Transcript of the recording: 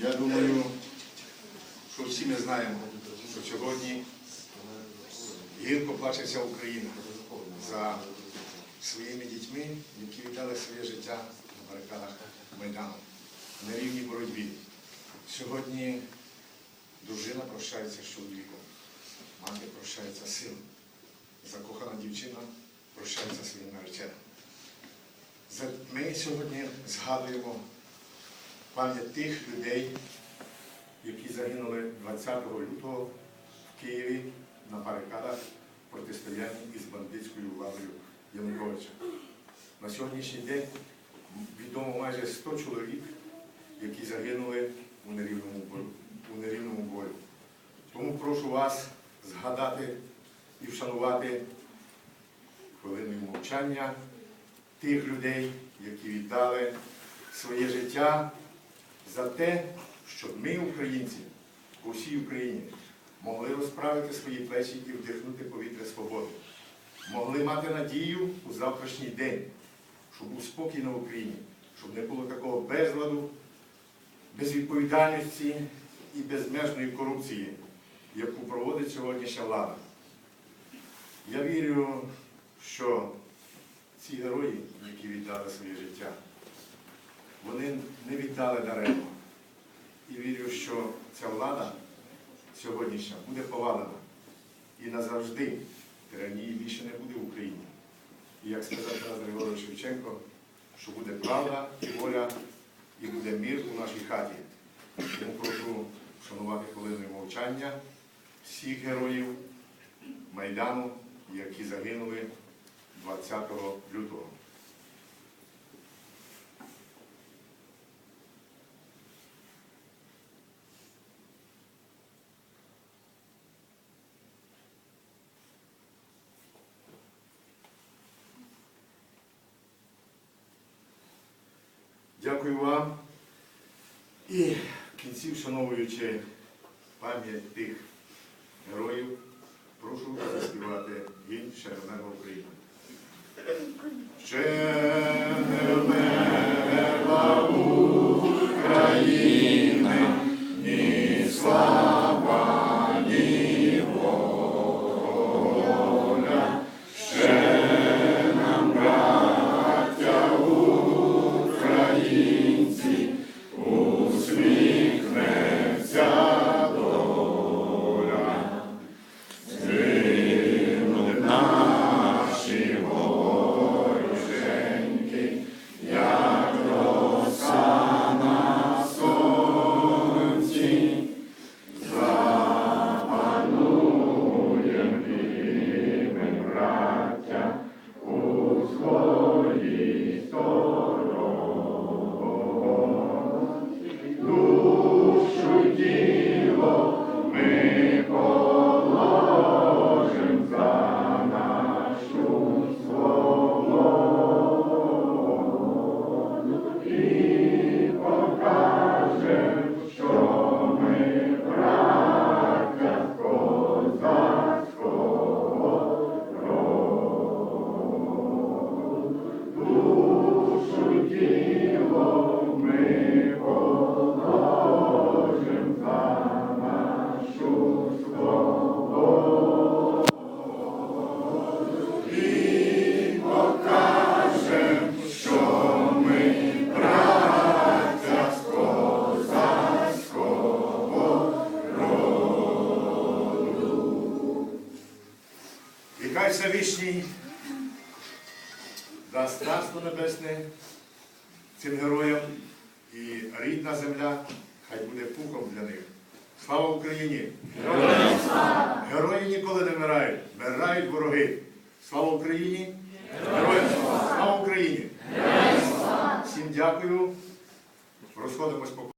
Я думаю, що всі ми знаємо, що сьогодні гірко плачеться Україна за своїми дітьми, які віддали своє життя на барикадах Майдану на рівній боротьбі. Сьогодні дружина прощається з чоловіком, мати прощається з сином, закохана дівчина прощається своїм нареченим. Ми сьогодні згадуємо пам'ять тих людей, які загинули 20 лютого в Києві на барикадах в протистоянні із бандитською владою Януковича. На сьогоднішній день відомо майже 100 чоловік, які загинули у нерівному бою. У нерівному бою. Тому прошу вас згадати і вшанувати хвилиною мовчання тих людей, які віддали своє життя за те, щоб ми, українці, по всій Україні, могли розправити свої плечі і вдихнути повітря свободи, могли мати надію у завтрашній день, щоб був спокій на Україні, щоб не було такого безладу, безвідповідальності і безмежної корупції, яку проводить сьогоднішня влада. Я вірю, що ці герої, які віддали своє життя, вони не віддали даремно. І вірю, що ця влада сьогоднішня буде повалена. І назавжди тиранії більше не буде в Україні. І як сказав Тарас Григорович Шевченко, що буде правда і воля, і буде мир у нашій хаті. Тому прошу вшанувати хвилиною мовчання всіх героїв Майдану, які загинули 20 лютого. Дякую вам. І в кінці, вшановуючи пам'ять тих героїв, прошу заспівати гімн ще не хай Всевишній дасть царство небесне цим героям і рідна земля хай буде пухом для них. Слава Україні! Герої ніколи не вмирають, вмирають вороги. Слава Україні! Героям слава! Слава Україні! Всім дякую. Розходимось по